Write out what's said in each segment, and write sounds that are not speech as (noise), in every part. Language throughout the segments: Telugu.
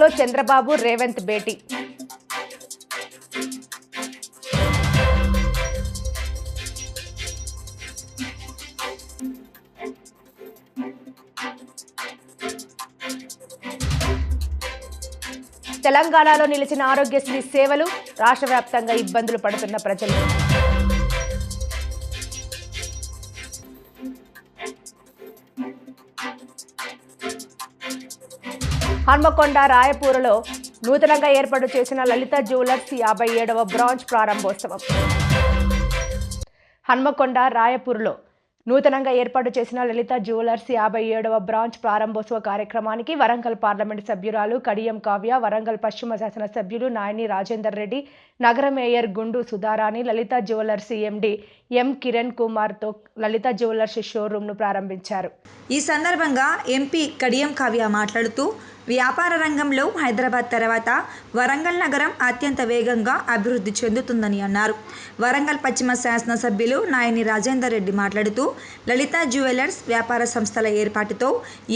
లో చంద్రబాబు రేవంత్ భేటీ. తెలంగాణలో నిలిచిన ఆరోగ్యశ్రీ సేవలు రాష్ట్ర వ్యాప్తంగా ఇబ్బందులు పడుతున్న ప్రజలు. హన్మకొండ రాయపూర్లో నూతనంగా ఏర్పాటు చేసిన లలిత జ్యువెలర్స్ యాభై ఏడవ బ్రాంచ్ ప్రారంభోత్సవం. హన్మకొండ రాయపూర్లో నూతనంగా ఏర్పాటు చేసిన లలిత జ్యువెలర్స్ యాభై ఏడవ బ్రాంచ్ ప్రారంభోత్సవ కార్యక్రమానికి వరంగల్ పార్లమెంటు సభ్యురాలు కడియం కావ్య వరంగల్ పశ్చిమ శాసన సభ్యులు నాయని రాజేందర్ రెడ్డి నగర mayor Gundu Sudharani Lalitha jewellers MD M Kiran కుమార్తో లలిత జ్యువెలర్స్ షోరూంను ప్రారంభించారు. ఈ సందర్భంగా ఎంపీ కడియం కావ్య మాట్లాడుతూ వ్యాపార రంగంలో హైదరాబాద్ తర్వాత వరంగల్ నగరం అత్యంత వేగంగా అభివృద్ధి చెందుతుందని అన్నారు. వరంగల్ పశ్చిమ శాసనసభ్యులు నాయని రాజేందర్ రెడ్డి మాట్లాడుతూ లలిత జ్యువెలర్స్ వ్యాపార సంస్థల ఏర్పాటుతో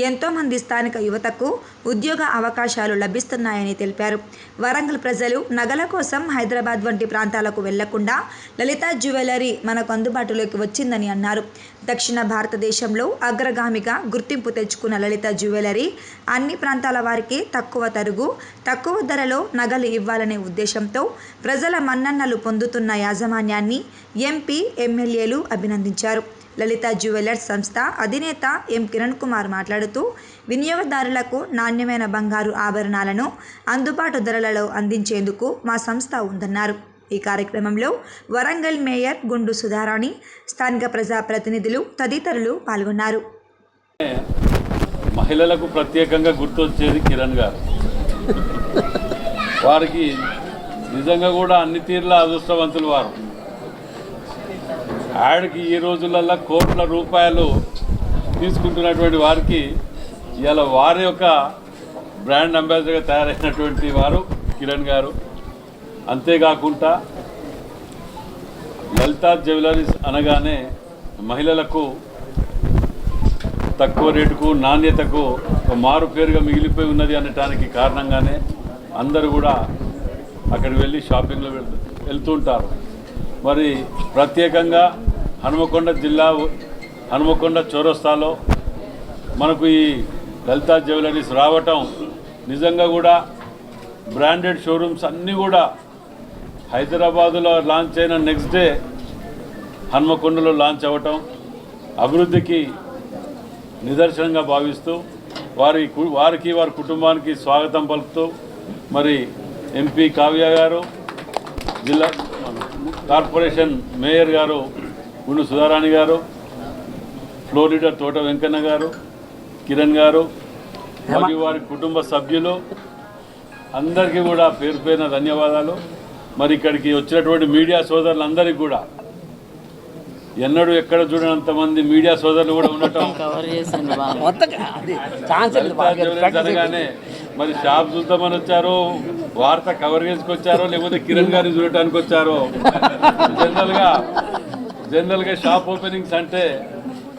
ఎంతోమంది స్థానిక యువతకు ఉద్యోగ అవకాశాలు లభిస్తున్నాయని తెలిపారు. వరంగల్ ప్రజలు నగల కోసం హైదరాబాద్ వంటి ప్రాంతాలకు వెళ్ళకుండా లలిత జ్యువెలరీ మనకు అందుబాటులోకి వచ్చిందని అన్నారు. దక్షిణ భారతదేశంలో అగ్రగామిగా గుర్తింపు తెచ్చుకున్న లలిత జ్యువెలరీ అన్ని ప్రాంతాల వారికి తక్కువ తరుగు తక్కువ ధరలో నగలు ఇవ్వాలనే ఉద్దేశంతో ప్రజల మన్నన్నలు పొందుతున్న యాజమాన్యాన్ని ఎంపీ ఎమ్మెల్యేలు అభినందించారు. లలిత జ్యువెలర్స్ సంస్థ అధినేత ఎం. కిరణ్ కుమార్ మాట్లాడుతూ వినియోగదారులకు నాణ్యమైన బంగారు ఆభరణాలను అందుబాటు ధరలలో అందించేందుకు మా సంస్థ ఉందన్నారు. ఈ కార్యక్రమంలో వరంగల్ మేయర్ గుండు సుధారాణి స్థానిక ప్రజాప్రతినిధులు తదితరులు పాల్గొన్నారు. మహిళలకు ప్రత్యేకంగా గుర్తొచ్చేది కిరణ్ గారు. వారికి నిజంగా కూడా అన్ని తీర్ల అదృష్టవంతులు వారు. ఆడికి ఈ రోజులలో కోట్ల రూపాయలు తీసుకుంటున్నటువంటి వారికి ఇలా వారి యొక్క బ్రాండ్ అంబాసిడర్గా తయారైనటువంటి వారు కిరణ్ గారు. అంతేకాకుండా లలితా జ్యువెలరీస్ అనగానే మహిళలకు తక్కువ రేటుకు నాణ్యతకు ఒక మారు పేరుగా మిగిలిపోయి ఉన్నది అనటానికి కారణంగానే అందరూ కూడా అక్కడికి వెళ్ళి షాపింగ్లో వెళ్తూ వెళ్తుంటారు. మరి ప్రత్యేకంగా హనుమకొండ జిల్లా హనుమకొండ చౌరస్తాలో మనకు ఈ లలితా జ్యువెలరీస్ రావటం నిజంగా కూడా బ్రాండెడ్ షోరూమ్స్ అన్నీ కూడా హైదరాబాదులో లాంచ్ అయిన నెక్స్ట్ డే హన్మకొండలో లాంచ్ అవ్వటం అభివృద్ధికి నిదర్శనంగా భావిస్తూ వారి కు- వారికి వారి కుటుంబానికి స్వాగతం పలుకుతూ మరి ఎంపీ కావ్య గారు జిల్లా కార్పొరేషన్ మేయర్ గారు గుండు సుధారాణి గారు ఫ్లోర్ లీడర్ తోట వెంకన్న గారు కిరణ్ గారు మరియు వారి కుటుంబ సభ్యులు అందరికీ కూడా పేరు పేరున ధన్యవాదాలు. మరి ఇక్కడికి వచ్చినటువంటి మీడియా సోదరులందరికీ కూడా. ఎన్నడూ ఎక్కడ చూడనంత మంది మీడియా సోదరులు కూడా ఉండటం. (laughs) అనగానే మరి షాప్ చూద్దామని వచ్చారో వార్త కవర్ చేసుకొచ్చారో లేకపోతే కిరణ్ గారిని చూడటానికి వచ్చారో. జనరల్గా జనరల్గా షాప్ ఓపెనింగ్స్ అంటే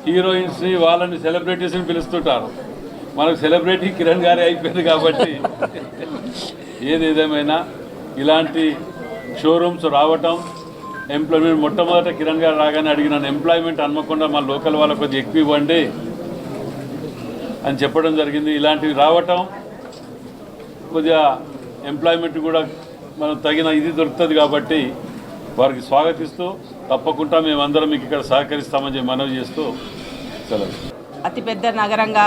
హీరోయిన్స్ని వాళ్ళని సెలబ్రిటీస్ని పిలుస్తుంటారు. మనకు సెలబ్రిటీ కిరణ్ గారే అయిపోయింది కాబట్టి. ఏది ఏదేమైనా ఇలాంటి షోరూమ్స్ రావటం ఎంప్లాయ్మెంట్ మొట్టమొదట కిరణ్ గారు రాగానే అడిగినాను ఎంప్లాయ్మెంట్ అనుకోకుండా మా లోకల్ వాళ్ళకి కొద్దిగా ఎక్కువ ఇవ్వండి అని చెప్పడం జరిగింది. ఇలాంటివి రావటం కొద్దిగా ఎంప్లాయ్మెంట్ కూడా మనం తగిన ఇది దొరుకుతుంది కాబట్టి వారికి స్వాగతిస్తూ తప్పకుండా మేమందరం మీకు ఇక్కడ సహకరిస్తామని చెప్పి మనవి చేస్తూ సెలవు. అతిపెద్ద నగరంగా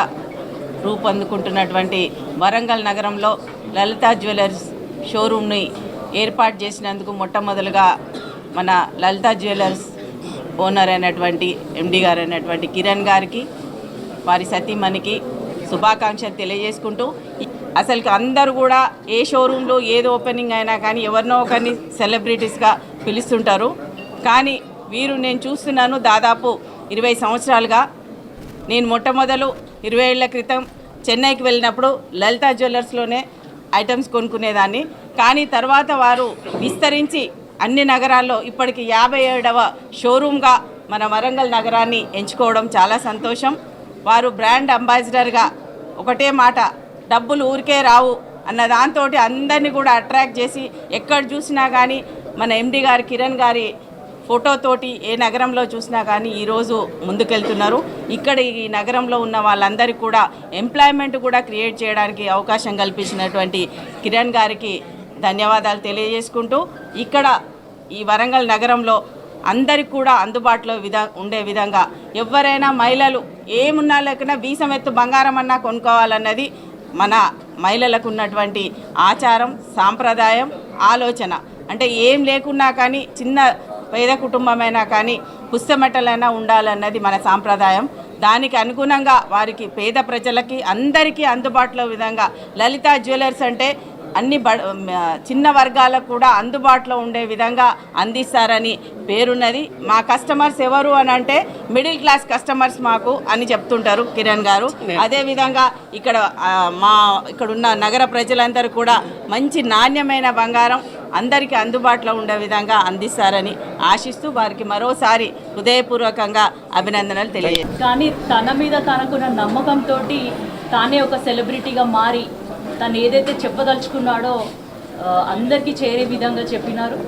రూపొందుకుంటున్నటువంటి వరంగల్ నగరంలో లలితా జ్యువెలర్స్ షోరూమ్ని ఏర్పాటు చేసినందుకు మొట్టమొదలుగా మన లలితా జ్యువెలర్స్ ఓనర్ అయినటువంటి ఎండి గారు అయినటువంటి కిరణ్ గారికి వారి సతీమణికి శుభాకాంక్షలు తెలియజేసుకుంటూ అసలుకి అందరూ కూడా ఏ షోరూంలో ఏది ఓపెనింగ్ అయినా కానీ ఎవరినో ఒకరిని సెలబ్రిటీస్గా పిలుస్తుంటారు. కానీ వీరు నేను చూస్తున్నాను దాదాపు ఇరవై సంవత్సరాలుగా. నేను మొట్టమొదలు ఇరవై ఏళ్ళ క్రితం చెన్నైకి వెళ్ళినప్పుడు లలితా జ్యువెలర్స్లోనే ఐటమ్స్ కొనుక్కునేదాన్ని. కానీ తర్వాత వారు విస్తరించి అన్ని నగరాల్లో ఇప్పటికి యాభై ఏడవ షోరూమ్గా మన వరంగల్ నగరాన్ని ఎంచుకోవడం చాలా సంతోషం. వారు బ్రాండ్ అంబాసిడర్గా ఒకటే మాట డబ్బులు ఊరికే రావు అన్న దాంతో అందరినీ కూడా అట్రాక్ట్ చేసి ఎక్కడ చూసినా కానీ మన ఎండి గారి కిరణ్ గారి ఫోటోతోటి ఏ నగరంలో చూసినా కానీ ఈరోజు ముందుకెళ్తున్నారు. ఇక్కడ ఈ నగరంలో ఉన్న వాళ్ళందరికీ కూడా ఎంప్లాయ్మెంట్ కూడా క్రియేట్ చేయడానికి అవకాశం కల్పించినటువంటి కిరణ్ గారికి ధన్యవాదాలు తెలియజేసుకుంటూ ఇక్కడ ఈ వరంగల్ నగరంలో అందరికి కూడా అందుబాటులో విధ ఉండే విధంగా ఎవరైనా మహిళలు ఏమున్నా లేకున్నా వీసం ఎత్తు బంగారం అన్నా కొనుక్కోవాలన్నది మన మహిళలకు ఉన్నటువంటి ఆచారం సాంప్రదాయం ఆలోచన. అంటే ఏం లేకున్నా కానీ చిన్న పేద కుటుంబమైనా కానీ పుస్తమెటలైనా ఉండాలన్నది మన సాంప్రదాయం. దానికి అనుగుణంగా వారికి పేద ప్రజలకి అందరికీ అందుబాటులో విధంగా లలిత జ్యువెలర్స్ అంటే అన్ని చిన్న వర్గాలకు కూడా అందుబాటులో ఉండే విధంగా అందిస్తారని పేరున్నది. మా కస్టమర్స్ ఎవరు అని అంటే మిడిల్ క్లాస్ కస్టమర్స్ మాకు అని చెప్తుంటారు కిరణ్ గారు. అదేవిధంగా ఇక్కడ మా ఇక్కడ ఉన్న నగర ప్రజలందరూ కూడా మంచి నాణ్యమైన బంగారం అందరికీ అందుబాటులో ఉండే విధంగా అందిస్తారని ఆశిస్తూ వారికి మరోసారి హృదయపూర్వకంగా అభినందనలు తెలియజేస్తాను కానీ తన మీద తనకున్న నమ్మకంతో తానే ఒక సెలబ్రిటీగా మారి తను ఏదైతే చెప్పదలుచుకున్నాడో అందరికీ చేరే విధంగా చెప్పినారు.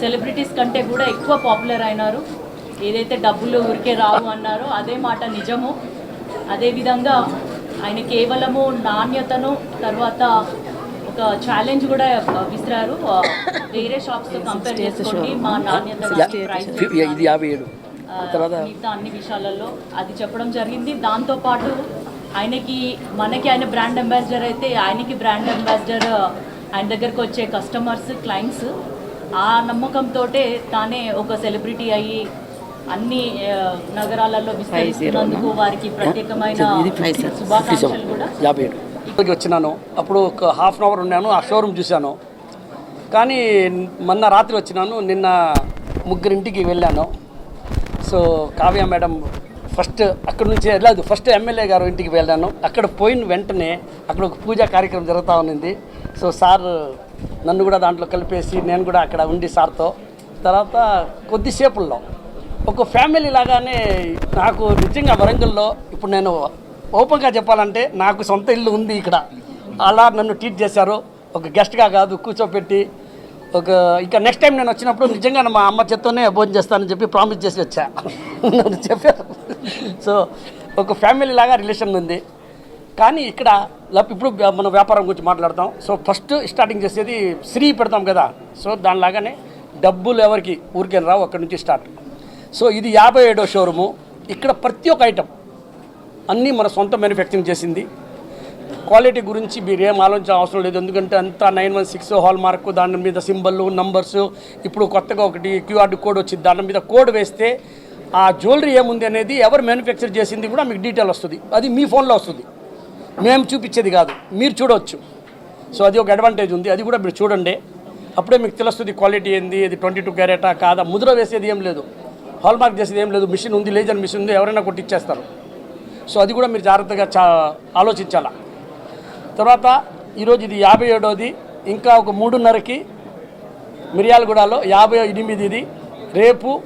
సెలబ్రిటీస్ కంటే కూడా ఎక్కువ పాపులర్ అయినారు. ఏదైతే డబ్బులు ఊరికే రావు అన్నారో అదే మాట నిజము. అదేవిధంగా ఆయన కేవలము నాణ్యతను తర్వాత ఒక ఛాలెంజ్ కూడా విసిరారు. వేరే షాప్స్తో కంపేర్ చేసుకోండి మా నాణ్యత మిగతా అన్ని విషయాలలో అది చెప్పడం జరిగింది. దాంతోపాటు ఆయనకి మనకి ఆయన బ్రాండ్ అంబాసిడర్ అయితే ఆయనకి బ్రాండ్ అంబాసిడర్ ఆయన దగ్గరకు వచ్చే కస్టమర్స్ క్లయింట్స్ ఆ నమ్మకంతో తానే ఒక సెలబ్రిటీ అయ్యి అన్ని నగరాలలో విస్తరిస్తున్నందుకు వారికి ప్రత్యేకమైన శుభాకాంక్షలు కూడా. ఇక్కడికి వచ్చినాను. అప్పుడు ఒక హాఫ్ అన్ అవర్ ఉన్నాను. ఆ షోరూమ్ చూశాను. కానీ మొన్న రాత్రి వచ్చినాను. నిన్న ముగ్గురింటికి వెళ్ళాను. సో కావ్య మేడం ఫస్ట్ అక్కడ నుంచి వెళ్ళదు ఫస్ట్ ఎమ్మెల్యే గారు ఇంటికి వెళ్ళాను. అక్కడ పోయిన వెంటనే అక్కడ ఒక పూజా కార్యక్రమం జరుగుతూ ఉన్నింది. సో సార్ నన్ను కూడా దాంట్లో కలిపేసి నేను కూడా అక్కడ ఉండి సార్తో. తర్వాత కొద్దిసేపుల్లో ఒక ఫ్యామిలీ లాగానే నాకు నిజంగా వరంగల్లో ఇప్పుడు నేను ఓపెన్గా చెప్పాలంటే నాకు సొంత ఇల్లు ఉంది ఇక్కడ. అలా నన్ను ట్రీట్ చేశారు. ఒక గెస్ట్గా కాదు కూర్చోపెట్టి ఒక ఇంకా నెక్స్ట్ టైం నేను వచ్చినప్పుడు నిజంగా మా అమ్మ చేత్తోనే భోజనం చేస్తానని చెప్పి ప్రామిస్ చేసి వచ్చా. నన్ను చెప్పారు సో ఒక ఫ్యామిలీ లాగా రిలేషన్ ఉంది. కానీ ఇక్కడ లప్- ఇప్పుడు మన వ్యాపారం గురించి మాట్లాడతాం. సో ఫస్ట్ స్టార్టింగ్ చేసేది శ్రీ పెడతాం కదా. సో దానిలాగానే డబ్బులు ఎవరికి? ఊరికే రావు అక్కడి నుంచి స్టార్ట్ సో ఇది యాభై ఏడో షోరూము ఇక్కడ ప్రతి ఒక్క ఐటమ్ అన్నీ మన సొంత మ్యానుఫ్యాక్చరింగ్ చేసింది. క్వాలిటీ గురించి మీరు ఏం ఆలోచించిన అవసరం లేదు. ఎందుకంటే అంతా nine one six hallmark దాని మీద సింబల్ నంబర్స్ ఇప్పుడు కొత్తగా ఒకటి క్యూఆర్ కోడ్ వచ్చింది. దాని మీద కోడ్ వేస్తే ఆ జ్యువెలరీ ఏముంది అనేది ఎవరు మ్యానుఫ్యాక్చర్ చేసింది కూడా మీకు డీటెయిల్ వస్తుంది. అది మీ ఫోన్లో వస్తుంది. మేము చూపించేది కాదు. మీరు చూడవచ్చు సో అది ఒక అడ్వాంటేజ్ ఉంది. అది కూడా మీరు చూడండి. అప్పుడే మీకు తెలుస్తుంది క్వాలిటీ ఏంది ఇది ట్వంటీ టూ క్యారెటా కాదా. ముద్ర వేసేది ఏం లేదు. హాల్మార్క్ చేసేది ఏం లేదు. మిషన్ ఉంది లేజర్ మిషన్ ఉంది. ఎవరైనా కొట్టిచ్చేస్తారు సో అది కూడా మీరు జాగ్రత్తగా చా ఆలోచించాలా? తర్వాత ఈరోజు ఇది యాభై ఏడోది ఇంకా ఒక మూడున్నరకి మిర్యాలగూడలో యాభై ఎనిమిదిది. రేపు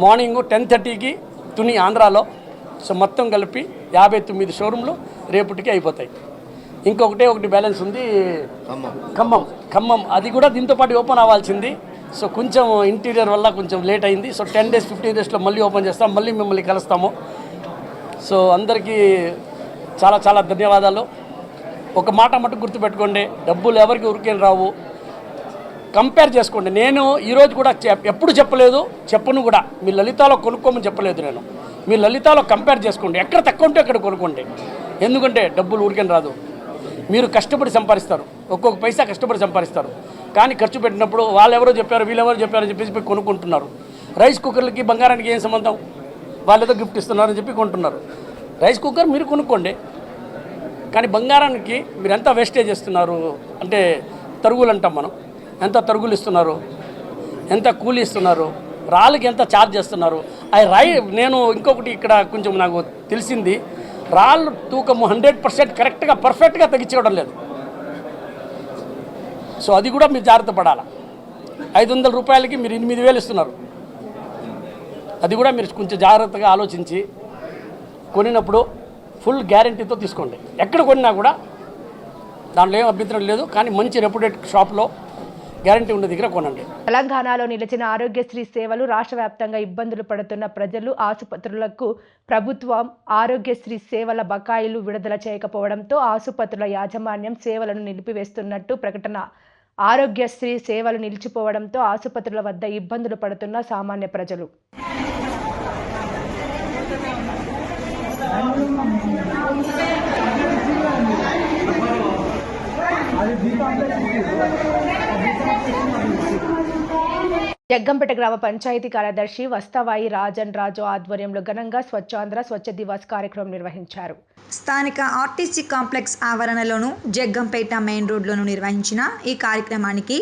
మార్నింగ్ టెన్ థర్టీకి తుని ఆంధ్రాలో. సో మొత్తం కలిపి యాభై తొమ్మిది షోరూంలు రేపటికి అయిపోతాయి. ఇంకొకటే ఒకటి బ్యాలెన్స్ ఉంది. ఖమ్మం. ఖమ్మం. అది కూడా దీంతో పాటు ఓపెన్ అవ్వాల్సింది. సో కొంచెం ఇంటీరియర్ వల్ల కొంచెం లేట్ అయింది. సో టెన్ డేస్ ఫిఫ్టీన్ డేస్లో మళ్ళీ ఓపెన్ చేస్తాం. మళ్ళీ మిమ్మల్ని కలుస్తాము. సో అందరికీ చాలా చాలా ధన్యవాదాలు. ఒక మాట మటుకు గుర్తుపెట్టుకోండి డబ్బులు ఎవరికి ఉరికేం రావు. కంపేర్ చేసుకోండి. నేను ఈరోజు కూడా చెప్- ఎప్పుడు చెప్పలేదు చెప్పను కూడా. మీ లలితాలో కొనుక్కోమని చెప్పలేదు నేను. మీ లలితాలో కంపేర్ చేసుకోండి. ఎక్కడ తక్కువ ఉంటే అక్కడ కొనుక్కోండి. ఎందుకంటే డబ్బులు ఊరికని రాదు. మీరు కష్టపడి సంపాదిస్తారు. ఒక్కొక్క పైసా కష్టపడి సంపాదిస్తారు. కానీ ఖర్చు పెట్టినప్పుడు వాళ్ళు ఎవరో చెప్పారు వీళ్ళెవరో చెప్పారని చెప్పేసి పోయి కొనుక్కుంటున్నారు. రైస్ కుక్కర్లకి బంగారానికి ఏం సంబంధం? వాళ్ళేదో ఏదో గిఫ్ట్ ఇస్తున్నారని చెప్పి కొంటున్నారు. రైస్ కుక్కర్ మీరు కొనుక్కోండి. కానీ బంగారానికి మీరు ఎంత వేస్టేజ్ చేస్తున్నారు అంటే తరుగులు అంటాం మనం. ఎంత తరుగులు ఇస్తున్నారు? ఎంత కూలి ఇస్తున్నారు? రాళ్ళకి ఎంత ఛార్జ్ చేస్తున్నారు? అవి రాయి నేను ఇంకొకటి ఇక్కడ కొంచెం నాకు తెలిసింది. రాళ్ళు తూకము హండ్రెడ్ పర్సెంట్ కరెక్ట్గా పర్ఫెక్ట్గా తగ్గించుకోవడం లేదు. సో అది కూడా మీరు జాగ్రత్త పడాలి? ఐదు వందల రూపాయలకి మీరు ఎనిమిది వేలు ఇస్తున్నారు. అది కూడా మీరు కొంచెం జాగ్రత్తగా ఆలోచించి కొనినప్పుడు ఫుల్ గ్యారంటీతో తీసుకోండి. ఎక్కడ కొన్నా కూడా దాంట్లో ఏం అభ్యంతరం లేదు కానీ మంచి రెప్యుటెడ్ షాప్లో గ్యారంటీ ఉన్న దగ్గర కొనండి. తెలంగాణలో నిలిచిన ఆరోగ్యశ్రీ సేవలు రాష్ట్ర వ్యాప్తంగా ఇబ్బందులు పడుతున్న ప్రజలు ఆసుపత్రులకు ప్రభుత్వం ఆరోగ్యశ్రీ సేవల బకాయిలు విడుదల చేయకపోవడంతో ఆసుపత్రుల యాజమాన్యం సేవలను నిలిపివేస్తున్నట్టు ప్రకటన. ఆరోగ్యశ్రీ సేవలు నిలిచిపోవడంతో ఆసుపత్రుల వద్ద ఇబ్బందులు పడుతున్న సామాన్య ప్రజలు. జగ్గంపేట గ్రామ పంచాయతీ కార్యదర్శి వస్తవాయి రాజన్ రాజు ఆధ్వర్యంలో ఘనంగా స్వచ్ఛాంధ్ర స్వచ్ఛ దివాస్ కార్యక్రమం నిర్వహించారు. స్థానిక ఆర్టీసీ కాంప్లెక్స్ ఆవరణలోను జగ్గంపేట మెయిన్ రోడ్లోను నిర్వహించిన ఈ కార్యక్రమానికి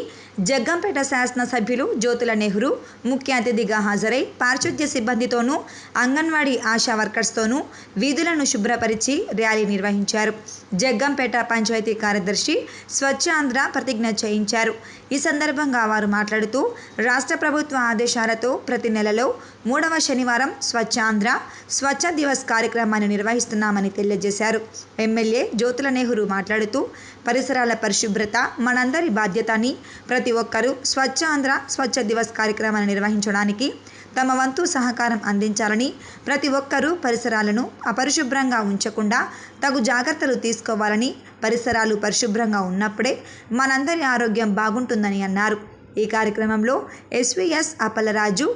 జగ్గంపేట శాసనసభ్యులు జ్యోతుల నెహ్రూ ముఖ్య అతిథిగా హాజరై పారిశుద్ధ్య సిబ్బందితోనూ అంగన్వాడీ ఆశా వర్కర్స్తోనూ వీధులను శుభ్రపరిచి ర్యాలీ నిర్వహించారు. జగ్గంపేట పంచాయతీ కార్యదర్శి స్వచ్ఛ ఆంధ్ర ప్రతిజ్ఞ చేయించారు. ఈ సందర్భంగా వారు మాట్లాడుతూ రాష్ట్ర ప్రభుత్వ ఆదేశాలతో ప్రతి నెలలో మూడవ శనివారం స్వచ్ఛ ఆంధ్ర స్వచ్ఛ దివస్ కార్యక్రమాన్ని నిర్వహిస్తున్నామని తెలియజేశారు. ఎమ్మెల్యే జ్యోతుల నెహ్రూ మాట్లాడుతూ పరిసరాల పరిశుభ్రత మనందరి బాధ్యత అని ప్రతి ఒక్కరూ స్వచ్ఛ ఆంధ్ర స్వచ్ఛ దివస్ కార్యక్రమాన్ని నిర్వహించడానికి తమ వంతు సహకారం అందించాలని ప్రతి ఒక్కరూ పరిసరాలను అపరిశుభ్రంగా ఉంచకుండా తగు జాగ్రత్తలు తీసుకోవాలని పరిసరాలు పరిశుభ్రంగా ఉన్నప్పుడే మనందరి ఆరోగ్యం బాగుంటుందని అన్నారు. ఈ కార్యక్రమంలో ఎస్వీఎస్ అప్పలరాజు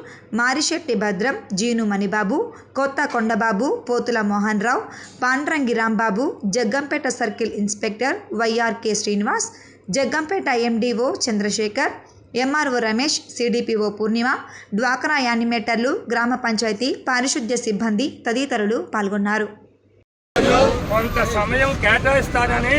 మారిశెట్టి భద్రం జీను Manibabu Kotha Kondababu Pothula Mohan Rao Pandrangi Rambabu Jaggampeta circle inspector YRK Srinivas Jaggampeta MDO Chandrasekhar MRO Ramesh CDPO Purnima డ్వాక్రా యానిమేటర్లు గ్రామ పంచాయతీ పారిశుద్ధ్య సిబ్బంది తదితరులు పాల్గొన్నారు. కొంత సమయం కేటాయిస్తారని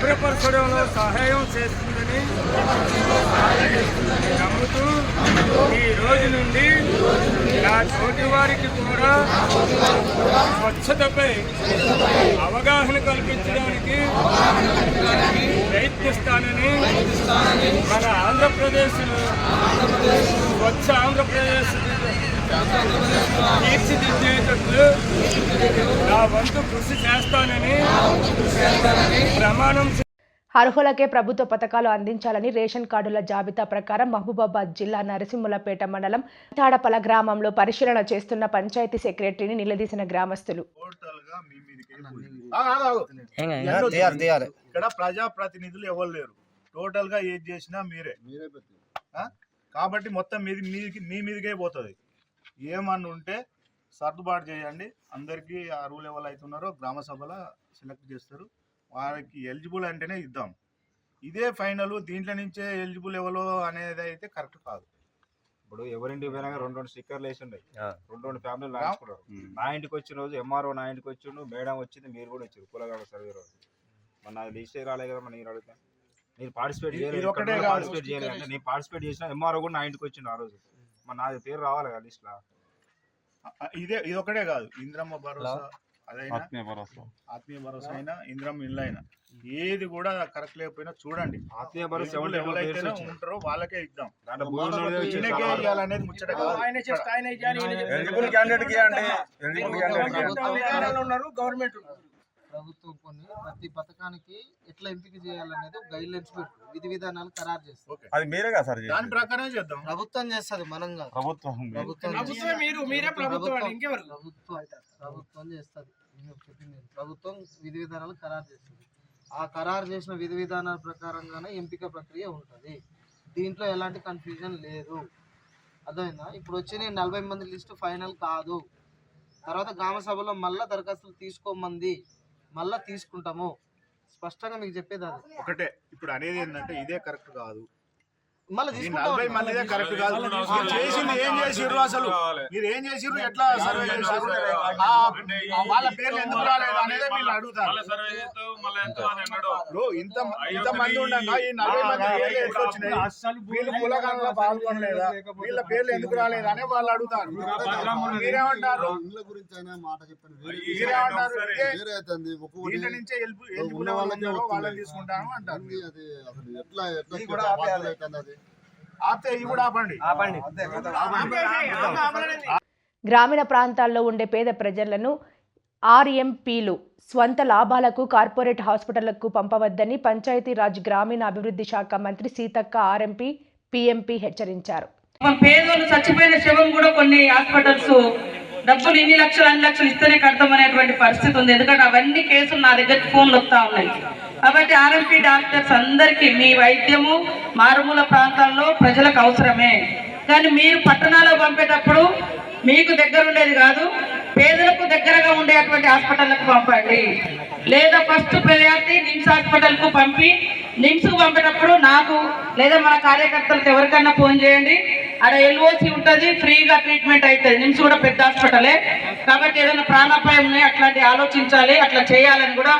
శుభ్రపరచడంలో సహాయం చేస్తుందని నమ్ముతూ ఈ రోజు నుండి నా తోటి వారికి కూడా స్వచ్ఛతపై అవగాహన కల్పించడానికి ప్రయత్నిస్తానని మన ఆంధ్రప్రదేశ్లో స్వచ్ఛ ఆంధ్రప్రదేశ్ తీర్చిదిద్దేటట్లు నా వంతు కృషి చేస్తానని ప్రమాణం చే- అర్హులకే ప్రభుత్వ పథకాలు అందించాలని రేషన్ కార్డుల జాబితా ప్రకారం మహబూబాబాద్ జిల్లా నరసింహులపేట మండలం తాడపల గ్రామంలో పరిశీలన చేస్తున్న పంచాయతీ సెక్రటరీని నిలదీసిన గ్రామస్తులు. ఇక్కడ ప్రజా ప్రతినిధులు ఎవరు లేరు. టోటల్గా ఏది చేసినా మీరే? కాబట్టి మొత్తం మీది మీదికి మీ మీదికే పోతుంది. ఏమన్నా ఉంటే సర్దుబాటు చేయండి. అందరికీ అరువులు ఎవరు అవుతున్నారో గ్రామ సభలో సెలెక్ట్ చేస్తారు. వారికి ఎలిజిబుల్ అంటేనే ఇద్దాం. ఇదే ఫైనల్ దీంట్లో నుంచే ఎలిజిబుల్ ఎవరో అనేది అయితే కరెక్ట్ కాదు. ఇప్పుడు ఎవరింటికి పోయినా రెండు రెండు స్టిక్కర్లు వేసి ఉన్నాయి రెండు రెండు ఫ్యామిలీలు రాసుకున్నారు నా ఇంటికి వచ్చిన రోజు ఎంఆర్ఓ నా ఇంటికి వచ్చిండు మేడం వచ్చింది మీరు కూడా వచ్చారు కులగాడ సర్వే రోజు. మన నాకు లిస్ట్ రాలే కదా మన నేను అడుగుతా. నేను పార్టిసిపేట్ చేయలేదు. పార్టిసిపేట్ చేయలేదు అంటే నేను పార్టిసిపేట్ చేసిన ఎంఆర్ఓ కూడా నా ఇంటికి వచ్చిండు ఆ రోజు. మన నాది పేరు రావాలి కదా లిస్ట్ ఇదే ఇది ఒకటే కాదు. ఇంద్రమ్మ భరోసా అదైనా ఆత్మీయ భరోసా. ఆత్మీయ భరోసా అయినా ఇంద్రమ్మ ఇల్లు అయినా. ఏది కూడా కరెక్ట్ లేకపోయినా చూడండి. ఆత్మీయ భరోసా పేర్స్ ఎవరైతే. ఉంటారో వాళ్ళకే ఇద్దాం. ఈయనకే. ఇవ్వాలనేది ముచ్చట కాదు. ఎలిజిబుల్ ప్రభుత్వం కొన్ని ప్రతి పథకానికి ఎట్లా ఎంపిక చేయాలనేది గైడ్ లైన్స్ పెట్టు విధి విధానాలు ఖరారు చేస్తుంది. ఓకే. అది మీరే కదా సార్ దాని ప్రకారం చేద్దాం. ప్రభుత్వం చేస్తుంది మనం కాదు. ప్రభుత్వం ప్రభుత్వం ప్రభుత్వం ప్రభుత్వం ప్రభుత్వం చేస్తుంది. ప్రభుత్వం విధి విధానాలు ఖరారు చేస్తుంది. ఆ ఖరారు చేసిన విధి విధానాల ప్రకారంగానే ఎంపిక ప్రక్రియ ఉంటుంది. దీంట్లో ఎలాంటి కన్ఫ్యూజన్ లేదు. అర్థమైందా? ఇప్పుడు వచ్చి నేను నలభై మంది లిస్ట్ ఫైనల్ కాదు. తర్వాత గ్రామ సభలో మళ్ళా దరఖాస్తులు తీసుకోమంది. మళ్ళా తీసుకుంటాము. స్పష్టంగా మీకు చెప్పేది అది. ఒకటే ఇప్పుడు అనేది ఏంటంటే ఇదే కరెక్ట్ కాదు. మళ్ళీ తీసుకుంటాం మందిదే కరెక్ట్ కాదు. చేసింది ఏం చేసిర్రు అసలు? మీరు ఏం చేసిర్రు? ఎట్లా సర్వే ఆ వాళ్ళ పేర్లు ఎందుకు రాలేదు? అనేది వీళ్ళు అడుగుతారు. ఇంత ఇంత మంది ఉండగా ఈ నలభై మంది పేర్లు ఎట్లా వచ్చినాయి వీళ్ళు కులగణలో పాల్గొనలేదా? వీళ్ళ పేర్లు ఎందుకు రాలేదా అని వాళ్ళు అడుగుతారు. మీరేమంటారు? ఇళ్ళ గురించి అయినా మాట చెప్పాను వేరే మీరేమంటారు? దీంట్లో నుంచే వాళ్ళకే వాళ్ళని తీసుకుంటాను అంటారు అది అసలు ఎట్లా ఎట్లా ఆపితే ఇవి కూడా ఆపండి. ఆపండి. గ్రామీణ ప్రాంతాల్లో ఉండే పేద ప్రజలను ఆర్ఎంపీలు స్వంత లాభాలకు కార్పొరేట్ హాస్పిటళ్ళకు పంపవద్దని పంచాయతీరాజ్ గ్రామీణ అభివృద్ధి శాఖ మంత్రి సీతక్క ఆర్ఎంపీ పీఎంపీ హెచ్చరించారు. పేదోళ్ళు చచ్చిపోయిన శవం కూడా కొన్ని హాస్పిటల్స్ డబ్బులు ఇన్ని లక్షలు అన్ని లక్షలు ఇస్తేనే కడతామనేటువంటి పరిస్థితి ఉంది. ఎందుకంటే అవన్నీ కేసులు నా దగ్గరికి ఫోన్లు వస్తా ఉన్నాయి. కాబట్టి ఆర్ఎంపీ డాక్టర్స్ అందరికీ మీ వైద్యము మారుమూల ప్రాంతాల్లో ప్రజలకు అవసరమే. కానీ మీరు పట్టణాల్లో పంపేటప్పుడు మీకు దగ్గర ఉండేది కాదు. పేదలకు దగ్గరగా ఉండేటువంటి హాస్పిటల్కు పంపండి. లేదా ఫస్ట్ ప్రయారిటీ నిమ్స్ హాస్పిటల్కు పంపి నిమ్స్కు పంపేటప్పుడు నాకు లేదా మన కార్యకర్తలకు ఎవరికన్నా ఫోన్ చేయండి. అక్కడ ఎల్ఓసి ఉంటుంది ఫ్రీగా ట్రీట్మెంట్ అవుతుంది నిమ్స్ కూడా పెద్ద హాస్పిటలే. కాబట్టి ఏదైనా ప్రాణాపాయం ఉన్నాయి అట్లాంటి ఆలోచించాలి అట్లా చేయాలని కూడా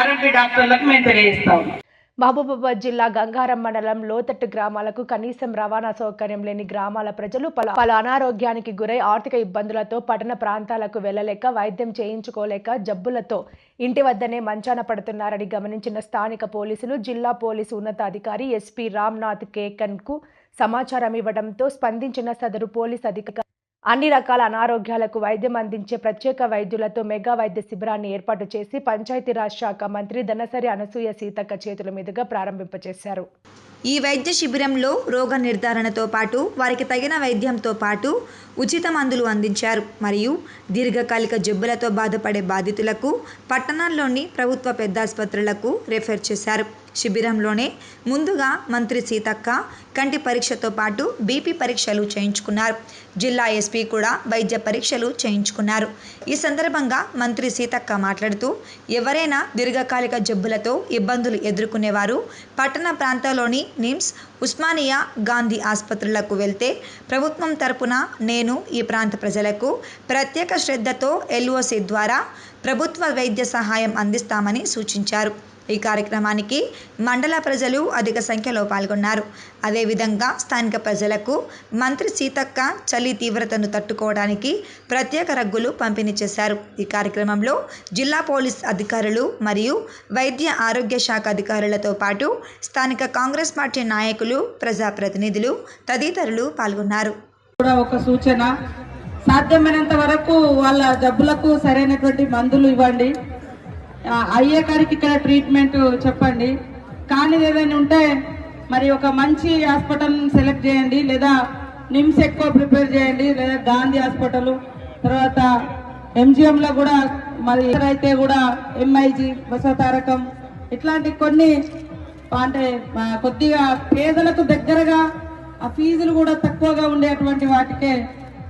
ఆర్ఎంపీ డాక్టర్లకు మేము తెలియజేస్తాము మహబూబాబాద్ జిల్లా గంగారం మండలం లోతట్టు గ్రామాలకు కనీసం రవాణా సౌకర్యం లేని గ్రామాల ప్రజలు పలు పలు అనారోగ్యానికి గురై ఆర్థిక ఇబ్బందులతో పట్టణ ప్రాంతాలకు వెళ్ళలేక వైద్యం చేయించుకోలేక జబ్బులతో ఇంటి వద్దనే మంచాన పడుతున్నారని గమనించిన స్థానిక పోలీసులు జిల్లా పోలీసు ఉన్నతాధికారి ఎస్పీ రామ్నాథ్ కేకన్కు సమాచారం ఇవ్వడంతో స్పందించిన సదరు పోలీస్ అధికారి అన్ని రకాల అనారోగ్యాలకు వైద్యం అందించే ప్రత్యేక వైద్యులతో మెగా వైద్య శిబిరాన్ని ఏర్పాటు చేసి పంచాయతీరాజ్ శాఖ మంత్రి దనసరి అనసూయ సీతక్క చేతుల మీదుగా ప్రారంభింపచేశారు. ఈ వైద్య శిబిరంలో రోగ నిర్ధారణతో పాటు వారికి తగిన వైద్యంతో పాటు ఉచిత మందులు అందించారు. మరియు దీర్ఘకాలిక జబ్బులతో బాధపడే బాధితులకు పట్టణాల్లోని ప్రభుత్వ పెద్ద ఆసుపత్రులకు రెఫర్ చేశారు. శిబిరంలోనే ముందుగా మంత్రి సీతక్క కంటి పరీక్షతో పాటు బీపీ పరీక్షలు చేయించుకున్నారు. జిల్లా ఎస్పీ కూడా వైద్య పరీక్షలు చేయించుకున్నారు. ఈ సందర్భంగా మంత్రి సీతక్క మాట్లాడుతూ ఎవరైనా దీర్ఘకాలిక జబ్బులతో ఇబ్బందులు ఎదుర్కొనేవారు పట్టణ ప్రాంతాల్లోని నిమ్స్ ఉస్మానియా గాంధీ ఆసుపత్రులకు వెళ్తే ప్రభుత్వం తరపున నేను ఈ ప్రాంత ప్రజలకు ప్రత్యేక శ్రద్ధతో ఎల్ఓసి ద్వారా ప్రభుత్వ వైద్య సహాయం అందిస్తామని సూచించారు. ఈ కార్యక్రమానికి మండల ప్రజలు అధిక సంఖ్యలో పాల్గొన్నారు. అదేవిధంగా స్థానిక ప్రజలకు మంత్రి సీతక్క చలి తీవ్రతను తట్టుకోవడానికి ప్రత్యేక రగ్గులు పంపిణీ చేశారు. ఈ కార్యక్రమంలో జిల్లా పోలీస్ అధికారులు మరియు వైద్య ఆరోగ్య శాఖ అధికారులతో పాటు స్థానిక కాంగ్రెస్ పార్టీ నాయకులు ప్రజాప్రతినిధులు తదితరులు పాల్గొన్నారు. కూడా ఒక సూచన. సాధ్యమైనంత వరకు వాళ్ళ జబ్బులకు సరైనటువంటి మందులు ఇవ్వండి. అయ్యే కాడికి ఇక్కడ ట్రీట్మెంట్ చెప్పండి. కానీ ఏదైనా ఉంటే మరి ఒక మంచి హాస్పిటల్ సెలెక్ట్ చేయండి లేదా నిమ్స్ ఎక్కువ ప్రిపేర్ చేయండి లేదా గాంధీ హాస్పిటల్ తర్వాత MGM లో కూడా మరి అయితే కూడా ఎంఐజీ బసవతారకం ఇట్లాంటి కొన్ని అంటే కొద్దిగా పేదలకు దగ్గరగా ఆ ఫీజులు కూడా తక్కువగా ఉండేటువంటి వాటికే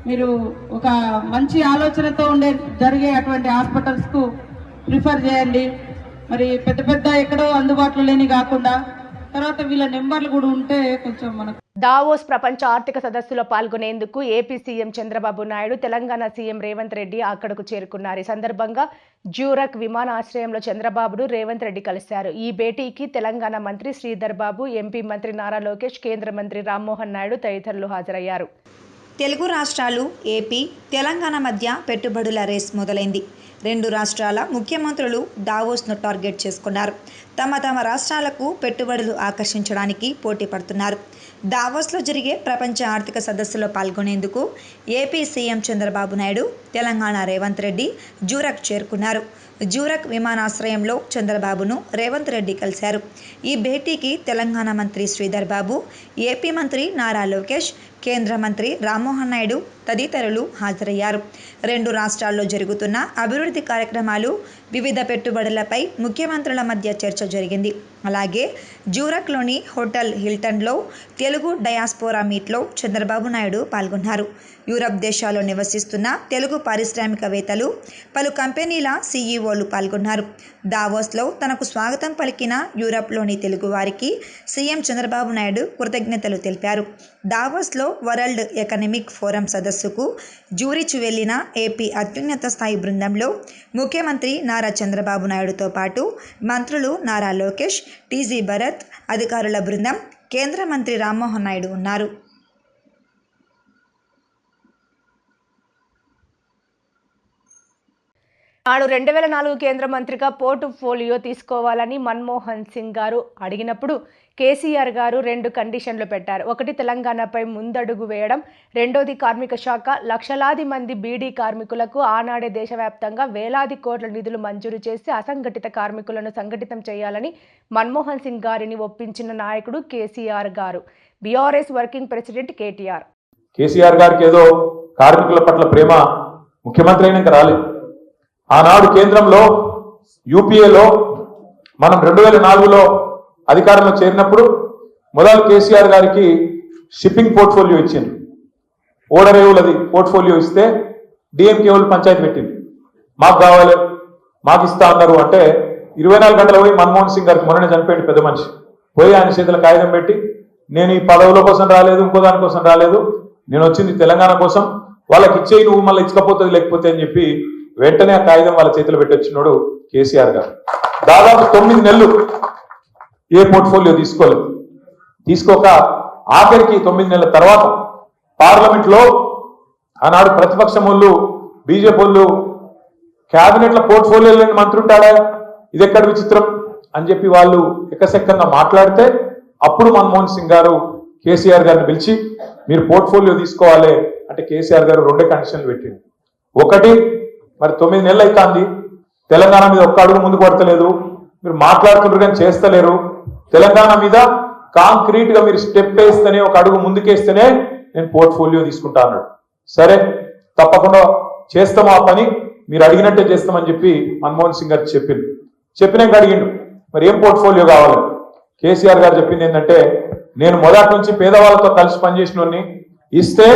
మీరు ఒక మంచి ఆలోచనతో ఉండే జరిగే అటువంటి హాస్పిటల్స్కు ప్రిఫర్ చేయండి. మరి పెద్ద పెద్ద ఎక్కడో అందుబాటులో లేని కాకుండా తర్వాత వీళ్ళ నెంబర్లు కూడా ఉంటే కొంచెం మనకు దావోస్ ప్రపంచ ఆర్థిక సదస్సులో పాల్గొనేందుకు AP CM Chandrababu Naidu Telangana CM Revanth Reddy అక్కడకు చేరుకున్నారు. ఈ సందర్భంగా జ్యూరక్ విమానాశ్రయంలో చంద్రబాబును రేవంత్ రెడ్డి కలిశారు. ఈ భేటీకి తెలంగాణ మంత్రి శ్రీధర్ బాబు ఎంపీ మంత్రి నారా లోకేష్ కేంద్ర మంత్రి రామ్మోహన్ నాయుడు తదితరులు హాజరయ్యారు. తెలుగు రాష్ట్రాలు ఏపీ తెలంగాణ మధ్య పెట్టుబడుల రేస్ మొదలైంది. రెండు రాష్ట్రాల ముఖ్యమంత్రులు దావోస్ను టార్గెట్ చేసుకున్నారు. తమ తమ రాష్ట్రాలకు పెట్టుబడులు ఆకర్షించడానికి పోటీ పడుతున్నారు. దావోస్లో జరిగే ప్రపంచ ఆర్థిక సదస్సులో పాల్గొనేందుకు AP CM Chandrababu Naidu Telangana Revanth Reddy Zurich చేరుకున్నారు. జూరక్ విమానాశ్రయంలో చంద్రబాబును రేవంత్ రెడ్డి కలిశారు. ఈ భేటీకి తెలంగాణ మంత్రి శ్రీధర్ బాబు ఏపీ మంత్రి నారా లోకేష్ కేంద్ర మంత్రి రామ్మోహన్ నాయుడు తదితరులు హాజరయ్యారు. రెండు రాష్ట్రాల్లో జరుగుతున్న అభివృద్ధి కార్యక్రమాలు వివిధ పెట్టుబడులపై ముఖ్యమంత్రుల మధ్య చర్చ జరిగింది. అలాగే జూరక్లోని హోటల్ హిల్టన్లో తెలుగు డయాస్పోరా మీట్లో చంద్రబాబు నాయుడు పాల్గొన్నారు. యూరప్ దేశాల్లో నివసిస్తున్న తెలుగు పారిశ్రామికవేత్తలు పలు కంపెనీల సీఈఓలు పాల్గొన్నారు. దావోస్లో తనకు స్వాగతం పలికిన యూరప్లోని తెలుగువారికి సీఎం చంద్రబాబు నాయుడు కృతజ్ఞతలు తెలిపారు. దావోస్లో వరల్డ్ ఎకనమిక్ ఫోరం సదస్సుకు జూరిచి వెళ్ళిన ఏపీ అత్యున్నత స్థాయి బృందంలో ముఖ్యమంత్రి నారా చంద్రబాబు నాయుడుతో పాటు మంత్రులు నారా లోకేష్ టీజీ భరత్ అధికారుల బృందం కేంద్ర మంత్రి రామ్మోహన్ నాయుడు ఉన్నారు. నాడు రెండు వేల నాలుగు కేంద్ర మంత్రిగా పోర్టుఫోలియో తీసుకోవాలని మన్మోహన్ సింగ్ గారు అడిగినప్పుడు కేసీఆర్ గారు రెండు కండిషన్లు పెట్టారు. ఒకటి తెలంగాణపై ముందడుగు వేయడం. రెండోది కార్మిక శాఖ. లక్షలాది మంది బీడీ కార్మికులకు ఆనాడే దేశవ్యాప్తంగా వేలాది కోట్ల నిధులు మంజూరు చేసి అసంఘటిత కార్మికులను సంఘటితం చేయాలని మన్మోహన్ సింగ్ గారిని ఒప్పించిన నాయకుడు KCR garu. BRS working president KTR. KCR గారికి ఏదో కార్మికుల పట్ల ప్రేమ ముఖ్యమంత్రి అయినాక రాలేదు. ఆనాడు కేంద్రంలో యూపీఏలో మనం రెండు వేల నాలుగులో అధికారంలో చేరినప్పుడు మొదలు కేసీఆర్ గారికి షిప్పింగ్ పోర్ట్ఫోలియో ఇచ్చింది ఓడరేవులది పోర్ట్ఫోలియో ఇస్తే డిఎంకే వాళ్ళు పంచాయతీ పెట్టింది మాకు కావాలి మాకు ఇస్తా అన్నారు అంటే ఇరవై నాలుగు గంటల పోయి మన్మోహన్ సింగ్ గారికి మొన్ననే చనిపోయింది పెద్ద మనిషి. పోయి ఆయన చేతుల కాగితం పెట్టి నేను ఈ పదవుల కోసం రాలేదు ఇంకో దాని కోసం రాలేదు. నేను వచ్చింది తెలంగాణ కోసం. వాళ్ళకి ఇచ్చేయి నువ్వు మళ్ళీ ఇచ్చకపోతుంది లేకపోతే అని చెప్పి వెంటనే ఆ కాగితం వాళ్ళ చేతిలో పెట్టొచ్చినోడు కేసీఆర్ గారు. దాదాపు తొమ్మిది నెలలు ఏ పోర్ట్ఫోలియో తీసుకోలేదు. తీసుకోక ఆఖరికి తొమ్మిది నెలల తర్వాత పార్లమెంట్లో ఆనాడు ప్రతిపక్షం వాళ్ళు బీజేపీ వాళ్ళు క్యాబినెట్ల పోర్ట్ఫోలియో లేని మంత్రి ఉంటాడా ఇది ఎక్కడ విచిత్రం? అని చెప్పి వాళ్ళు ఎకసెక్కంగా మాట్లాడితే అప్పుడు మన్మోహన్ సింగ్ గారు కేసీఆర్ గారిని పిలిచి మీరు పోర్ట్ఫోలియో తీసుకోవాలి అంటే కేసీఆర్ గారు రెండే కండిషన్లు పెట్టింది ఒకటి మరి తొమ్మిది నెలలు అవుతుంది తెలంగాణ మీద ఒక్క అడుగు ముందుకు పడతలేదు. మీరు మాట్లాడుతున్నారు కానీ చేస్తలేరు. తెలంగాణ మీద కాంక్రీట్గా మీరు స్టెప్ వేస్తేనే ఒక అడుగు ముందుకేస్తేనే నేను పోర్ట్ఫోలియో తీసుకుంటా అన్నాడు. సరే తప్పకుండా చేస్తాం ఆ పని. మీరు అడిగినట్టే చేస్తామని చెప్పి మన్మోహన్ సింగ్ గారు చెప్పింది చెప్పినాక అడిగిండు. మరి ఏం పోర్ట్ఫోలియో కావాలి? కేసీఆర్ గారు చెప్పింది ఏంటంటే నేను మొదటి నుంచి పేదవాళ్ళతో కలిసి పనిచేసిన ఇస్తే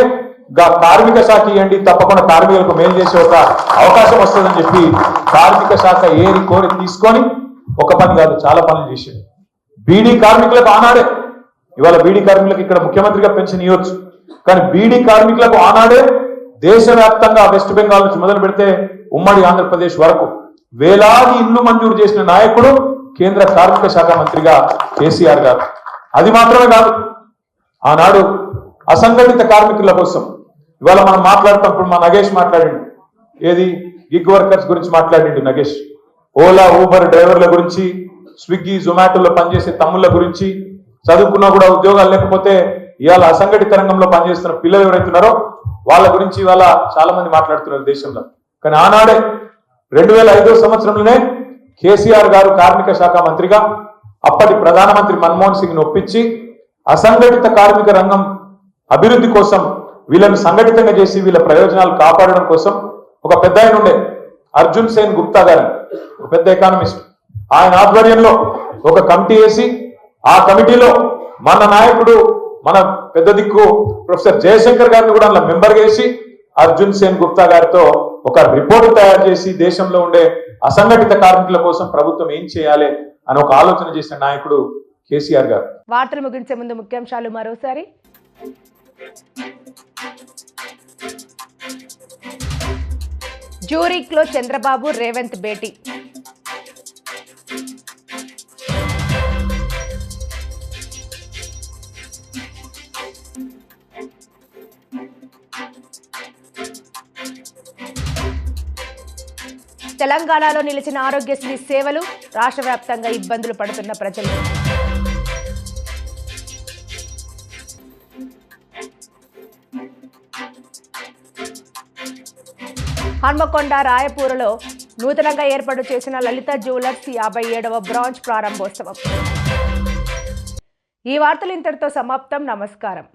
కార్మిక శాఖ ఇవ్వండి తప్పకుండా కార్మికులకు మేలు చేసే ఒక అవకాశం వస్తుందని చెప్పి కార్మిక శాఖ ఏరి కోరి తీసుకొని ఒక పని కాదు చాలా పనులు చేసింది. బీడీ కార్మికులకు ఆనాడే. ఇవాళ బీడీ కార్మికులకు ఇక్కడ ముఖ్యమంత్రిగా పెన్షన్ ఇవ్వచ్చు. కానీ బీడీ కార్మికులకు ఆనాడే దేశవ్యాప్తంగా వెస్ట్ బెంగాల్ నుంచి మొదలు పెడితే ఉమ్మడి ఆంధ్రప్రదేశ్ వరకు వేలాది ఇల్లు మంజూరు చేసిన నాయకుడు కేంద్ర కార్మిక శాఖ మంత్రిగా కేసీఆర్ గారు. అది మాత్రమే కాదు ఆనాడు అసంఘటిత కార్మికుల కోసం. ఇవాళ మనం మాట్లాడుతున్నప్పుడు మా నగేష్ మాట్లాడిండు. ఏది? గిగ్ వర్కర్స్ గురించి మాట్లాడిండు నగేష్. ఓలా ఊబర్ డ్రైవర్ల గురించి స్విగ్గీ జొమాటోలో పనిచేసే తమ్ముళ్ళ గురించి చదువుకున్నా కూడా ఉద్యోగాలు లేకపోతే ఇవాళ అసంఘటిత రంగంలో పనిచేస్తున్న పిల్లలు ఎవరైతున్నారో వాళ్ళ గురించి ఇవాళ చాలా మంది మాట్లాడుతున్నారు దేశంలో. కానీ ఆనాడే రెండు వేల ఐదో సంవత్సరంలోనే కేసీఆర్ గారు కార్మిక శాఖ మంత్రిగా అప్పటి ప్రధానమంత్రి మన్మోహన్ సింగ్ ఒప్పించి అసంఘటిత కార్మిక రంగం అభివృద్ధి కోసం వీళ్ళను సంఘటితంగా చేసి వీళ్ళ ప్రయోజనాలు కాపాడడం కోసం ఒక పెద్ద ఆయన ఉండే అర్జున్ సేన్ గుప్తా గారు ఒక పెద్ద ఎకానమిస్ట్. ఆయన ఆధ్వర్యంలో ఒక కమిటీ వేసి ఆ కమిటీలో మన నాయకుడు మన పెద్ద దిక్కు ప్రొఫెసర్ జయశంకర్ గారిని కూడా అందులో మెంబర్ చేసి అర్జున్ సేన్ గుప్తా గారితో ఒక రిపోర్ట్ తయారు చేసి దేశంలో ఉండే అసంఘటిత కార్మికుల కోసం ప్రభుత్వం ఏం చేయాలి అని ఒక ఆలోచన చేసిన నాయకుడు కేసీఆర్ గారు. వార్తలు ముగించే ముందు ముఖ్యాంశాలు మరోసారి. జూరిక్లో చంద్రబాబు రేవంత్ భేటీ. తెలంగాణలో నిలిచిన ఆరోగ్యశ్రీ సేవలు రాష్ట్ర వ్యాప్తంగా ఇబ్బందులు పడుతున్న ప్రజలు. హన్మకొండ రాయపూర్లో నూతనంగా ఏర్పాటు చేసిన లలిత జ్యువెలర్స్ యాభై ఏడవ బ్రాంచ్ ప్రారంభోత్సవం. ఈ వార్తలు ఇంతటితో సమాప్తం. నమస్కారం.